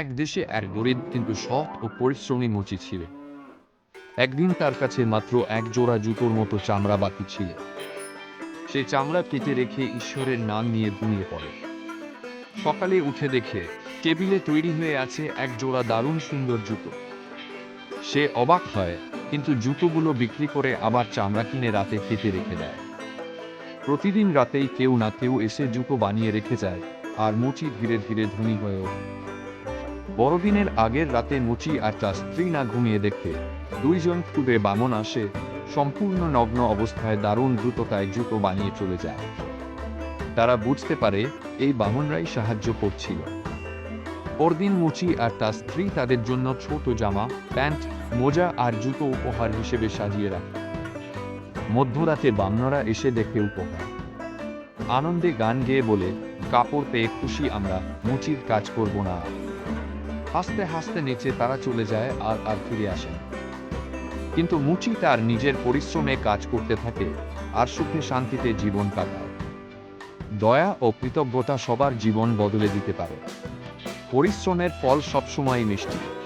এক দেশে এক গরিব কিন্তু সৎ ও পরিশ্রমী মুচি ছিল একদিন তার কাছে মাত্র এক জোড়া জুতোর মতো চামড়া বাকি ছিল। সে চামড়া কেটে রেখে ঈশ্বরের নাম নিয়ে ঘুমিয়ে পড়ে। সকালে উঠে দেখে টেবিলে তৈরি হয়ে আছে এক জোড়া দারুণ সুন্দর জুতো। সে অবাক হয়, কিন্তু জুতোগুলো বিক্রি করে আবার চামড়া কিনে রাতে কেটে রেখে দেয়। প্রতিদিন রাতেই কেউ না কেউ এসে জুতো বানিয়ে রেখে যায়, আর মুচি ধীরে ধীরে ধনী হয়ে ওঠে। বড়দিনের আগের রাতে মুচি আর তার স্ত্রী না ঘুমিয়ে দেখে। দুইজন খুদে বামন আসে, সম্পূর্ণ নগ্ন অবস্থায় দারুণ দ্রুততায় জুতো বানিয়ে চলে যায়। তারা বুঝতে পারে, এই বামনরাই সাহায্য করছিল। পরদিন মুচি আর তার স্ত্রী তাদের জন্য ছোট জামা, প্যান্ট, মোজা আর জুতো উপহার হিসেবে সাজিয়ে রাখে। মধ্যরাতে বামনরা এসে দেখে উপহার। আনন্দে গান গেয়ে বলে, কাপড় পেয়ে খুশি আমরা, মুচির কাজ করব না। হাসতে হাসতে নিচে তারা চলে যায় আর আর ফিরে আসে। কিন্তু মুচি তার নিজের পরিশ্রমে কাজ করতে থাকে আর সুখে শান্তিতে জীবন কাটায়। দয়া ও কৃতজ্ঞতা সবার জীবন বদলে দিতে পারে। পরিশ্রমের ফল সবসময় মিষ্টি।